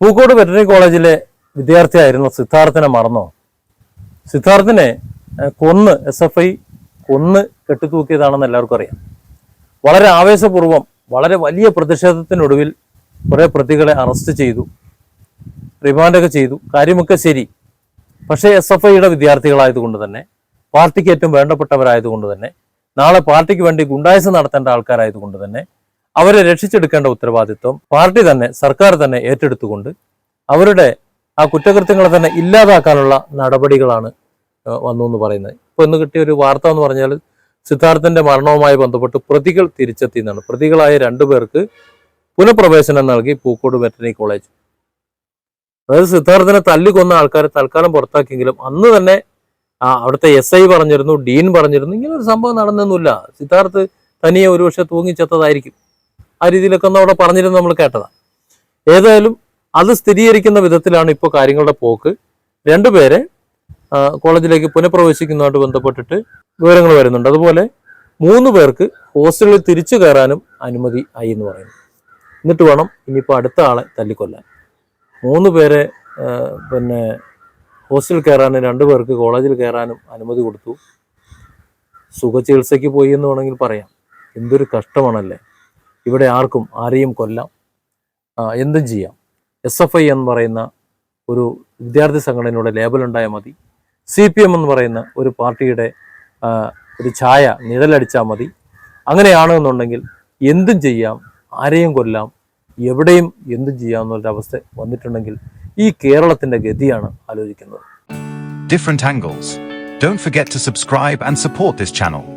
പൂക്കോട് വെറ്ററി കോളേജിലെ വിദ്യാർത്ഥിയായിരുന്ന സിദ്ധാർത്ഥനെ മറന്നോ? സിദ്ധാർത്ഥിനെ കൊന്ന് എസ് എഫ് ഐ കൊന്ന് കെട്ടിത്തൂക്കിയതാണെന്ന് എല്ലാവർക്കും അറിയാം. വളരെ ആവേശപൂർവം വളരെ വലിയ പ്രതിഷേധത്തിനൊടുവിൽ കുറെ പ്രതികളെ അറസ്റ്റ് ചെയ്തു റിമാൻഡൊക്കെ ചെയ്തു. കാര്യമൊക്കെ ശരി. പക്ഷേ എസ് എഫ് ഐയുടെ വിദ്യാർത്ഥികളായതുകൊണ്ട് തന്നെ പാർട്ടിക്ക് ഏറ്റവും വേണ്ടപ്പെട്ടവരായതുകൊണ്ട് തന്നെ നാളെ പാർട്ടിക്ക് വേണ്ടി ഗുണ്ടായസം നടത്തേണ്ട ആൾക്കാരായതുകൊണ്ട് തന്നെ അവരെ രക്ഷിച്ചെടുക്കേണ്ട ഉത്തരവാദിത്വം പാർട്ടി തന്നെ സർക്കാർ തന്നെ ഏറ്റെടുത്തുകൊണ്ട് അവരുടെ ആ കുറ്റകൃത്യങ്ങളെ തന്നെ ഇല്ലാതാക്കാനുള്ള നടപടികളാണ് വന്നു എന്ന് പറയുന്നത്. ഇപ്പൊ ഇന്ന് കിട്ടിയ ഒരു വാർത്ത എന്ന് പറഞ്ഞാൽ സിദ്ധാർത്ഥന്റെ മരണവുമായി ബന്ധപ്പെട്ട് പ്രതികൾ തിരിച്ചെത്തി എന്നാണ്. പ്രതികളായ രണ്ടുപേർക്ക് പുനഃപ്രവേശനം നൽകി പൂക്കോട് വെറ്ററിനറി കോളേജ്. അതായത് സിദ്ധാർത്ഥനെ തല്ലിക്കൊന്ന ആൾക്കാരെ തൽക്കാലം പുറത്താക്കിയെങ്കിലും അന്ന് തന്നെ അവിടുത്തെ എസ് ഐ പറഞ്ഞിരുന്നു ഡീൻ പറഞ്ഞിരുന്നു ഇങ്ങനെ ഒരു സംഭവം നടന്നൊന്നുമില്ല. സിദ്ധാർത്ഥ് തനിയെ ഒരുപക്ഷെ തൂങ്ങിച്ചെത്തതായിരിക്കും. ആ രീതിയിലൊക്കെ ഒന്ന് അവിടെ പറഞ്ഞിരുന്നു നമ്മൾ കേട്ടതാ. ഏതായാലും അത് സ്ഥിരീകരിക്കുന്ന വിധത്തിലാണ് ഇപ്പോൾ കാര്യങ്ങളുടെ പോക്ക്. രണ്ടുപേരെ കോളേജിലേക്ക് പുനഃപ്രവേശിക്കുന്നതുമായിട്ട് ബന്ധപ്പെട്ടിട്ട് വിവരങ്ങൾ വരുന്നുണ്ട്. അതുപോലെ മൂന്ന് പേർക്ക് ഹോസ്റ്റലിൽ തിരിച്ചു കയറാനും അനുമതി ആയി എന്ന് പറയുന്നു. എന്നിട്ട് വേണം ഇനിയിപ്പോൾ അടുത്ത ആളെ തല്ലിക്കൊല്ലാൻ. മൂന്ന് പേരെ പിന്നെ ഹോസ്റ്റലിൽ കയറാനും രണ്ട് പേർക്ക് കോളേജിൽ കയറാനും അനുമതി കൊടുത്തു. സുഖ ചികിത്സയ്ക്ക് പോയി എന്ന് വേണമെങ്കിൽ പറയാം. എന്തൊരു കഷ്ടമാണല്ലേ? ഇവിടെ ആർക്കും ആരെയും കൊല്ലാം. എന്തും ചെയ്യാം. എസ് എഫ് ഐ എന്ന് പറയുന്ന ഒരു വിദ്യാർത്ഥി സംഘടനയുടെ ലേബൽ ഉണ്ടായാൽ മതി. സി പി എം എന്ന് പറയുന്ന ഒരു പാർട്ടിയുടെ ഒരു ഛായ നിഴലടിച്ചാൽ മതി. അങ്ങനെയാണെന്നുണ്ടെങ്കിൽ എന്തും ചെയ്യാം ആരെയും കൊല്ലാം എവിടെയും എന്തും ചെയ്യാം എന്നുള്ളൊരവസ്ഥ വന്നിട്ടുണ്ടെങ്കിൽ ഈ കേരളത്തിന്റെ ഗതിയാണ് ആലോചിക്കുന്നത്. Different angles. Don't forget to subscribe and support this channel.